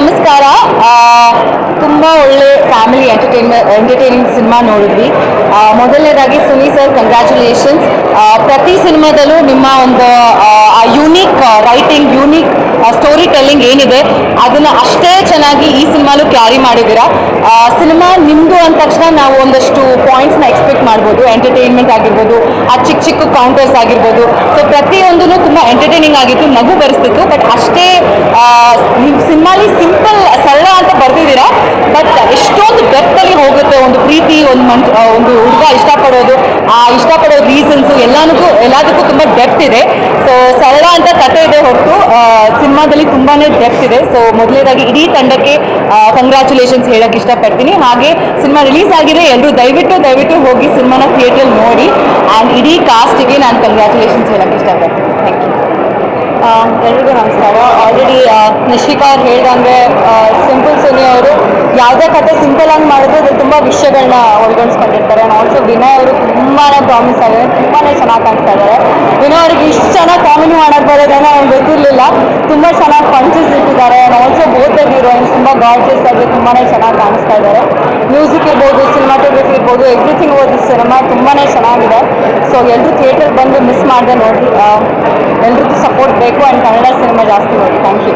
ನಮಸ್ಕಾರ. ತುಂಬಾ ಒಳ್ಳೆ ಫ್ಯಾಮಿಲಿ ಎಂಟರ್ಟೈನ್ಮೆಂಟ್ ಎಂಟರ್ಟೈನಿಂಗ್ ಸಿನಿಮಾ ನೋಡಿದ್ವಿ. ಮೊದಲನೇದಾಗಿ ಸುನಿ ಸರ್ ಕಂಗ್ರ್ಯಾಚುಲೇಷನ್ಸ್ ಪ್ರತಿ ಸಿನಿಮಾದಲ್ಲೂ ನಿಮ್ಮ ಒಂದು unique writing unique story telling ಏನಿದೆ, ಅದನ್ನ ಅಷ್ಟೇ ಚೆನ್ನಾಗಿ ಈ ಸಿನಿಮಾಲು ಕ್ಯಾರಿ ಮಾಡಿದ್ದೀರಾ? ಸಿನಿಮಾ ನಿಮ್ಮದು ಅಂದ ತಕ್ಷಣ ನಾವು ಒಂದಷ್ಟು ಪಾಯಿಂಟ್ಸ್ನ ಎಕ್ಸ್ಪೆಕ್ಟ್ ಮಾಡ್ಬೋದು. ಎಂಟರ್ಟೈನ್ಮೆಂಟ್ ಆಗಿರ್ಬೋದು, ಆ ಚಿಕ್ಕ ಚಿಕ್ಕ ಕೌಂಟರ್ಸ್ ಆಗಿರ್ಬೋದು. ಸೊ ಪ್ರತಿಯೊಂದೂ ತುಂಬ ಎಂಟರ್ಟೈನಿಂಗ್ ಆಗಿತ್ತು, ನಗು ಬರೆಸ್ತಿತ್ತು. ಬಟ್ ಅಷ್ಟೇ ಸಿನಿಮಾಲಿ ಸಿಂಪಲ್ ಸರಳ ಅಂತ ಬರ್ತಿದ್ದೀರಾ ಬಟ್ ಎಷ್ಟೊಂದು ಡೆಪ್ತಲ್ಲಿ ಹೋಗುತ್ತೆ ಒಂದು ಪ್ರೀತಿ, ಒಂದು ಮನ್ ಒಂದು ಹುಡುಗ ಇಷ್ಟಪಡೋದು. ಆ ಇಷ್ಟಪಡೋ ರೀಸನ್ಸು ಎಲ್ಲನಕ್ಕೂ ಎಲ್ಲದಕ್ಕೂ ತುಂಬ ಡೆಪ್ತ್ ಇದೆ. ಸೊ ಸರಳ ಅಂತ ಕತೆ ಇದೆ ಹೊರತು. ಸಿನಿಮಾದಲ್ಲಿ ತುಂಬಾನೇ ಡೆಪ್ತ್ ಇದೆ. ಸೊ ಮೊದಲನೇದಾಗಿ ಇಡೀ ತಂಡಕ್ಕೆ ಕಂಗ್ರ್ಯಾಚುಲೇಷನ್ಸ್ ಹೇಳಕ್ ಇಷ್ಟಪಡ್ತೀನಿ. ಹಾಗೆ ಸಿನಿಮಾ ರಿಲೀಸ್ ಆಗಿದೆ ಎಲ್ಲರೂ ದಯವಿಟ್ಟು ದಯವಿಟ್ಟು ಹೋಗಿ ಸಿನಿಮಾನ ಥಿಯೇಟ್ರಲ್ಲಿ ನೋಡಿ. ಆ್ಯಂಡ್ ಇಡೀ ಕಾಸ್ಟಿಗೆ ನಾನು ಕಂಗ್ರ್ಯಾಚುಲೇಷನ್ಸ್ ಹೇಳಕ್ ಇಷ್ಟಪಡ್ತೀನಿ. ಥ್ಯಾಂಕ್ ಯು ಎಲ್ರಿಗೂ ನಮಸ್ಕಾರ. ಆಲ್ರೆಡಿ ನಿಶಿಕಾ ಅವ್ರು ಹೇಳ್ದಂಗೆ ಸಿಂಪಲ್ ಸುನಿ ಅವರು ಯಾವುದೇ ಕತೆ ಸಿಂಪಲ್ ಆಗಿ ಮಾಡಿದ್ರು ಅದು ತುಂಬ ವಿಷಯಗಳನ್ನ ಒಳಗೊಂಡಿಸ್ಕೊಂಡಿರ್ತಾರೆ. ಆಲ್ಸೋ ವಿನಯ್ ಅವರು ತುಂಬಾ ಪ್ರಾಮಿಸ್ ಆಗಿದೆ ತುಂಬಾನೇ ಚೆನ್ನಾಗಿ ಕಾಣಿಸ್ತಾ ಇದ್ದಾರೆ. ಬರೋದೇನೋ ಅವ್ನು ಗೊತ್ತಿರಲಿಲ್ಲ. ತುಂಬ ಚೆನ್ನಾಗಿ ಪಂಚಸ್ ಇಟ್ಟಿದ್ದಾರೆ. ಆಲ್ಸೋ ಬೋತ್ ಹೀರೋಯಿನ್ಸ್ ತುಂಬ ಗಾರ್ಜಿಯಸ್ ಆಗಿ ತುಂಬಾ ಚೆನ್ನಾಗಿ ಕಾಣಿಸ್ತಾ ಇದ್ದಾರೆ. ಮ್ಯೂಸಿಕ್ ಇರ್ಬೋದು ಸಿನಿಮಾಟೋಗ್ರಫಿ ಇರ್ಬೋದು ಎವ್ರಿಥಿಂಗ್ ಓದಿ ಸಿನಿಮಾ ತುಂಬಾ ಚೆನ್ನಾಗಿದೆ. ಸೊ ಎಲ್ಲರೂ ಥಿಯೇಟರ್ ಬಂದು ಮಿಸ್ ಮಾಡಿದೆ ನೋಡಿ ಎಲ್ರಿಗೂ ಸಪೋರ್ಟ್ ಬೇಕು ಆ್ಯಂಡ್ ಕನ್ನಡ ಸಿನಿಮಾ ಜಾಸ್ತಿ ನೋಡಿ. Thank you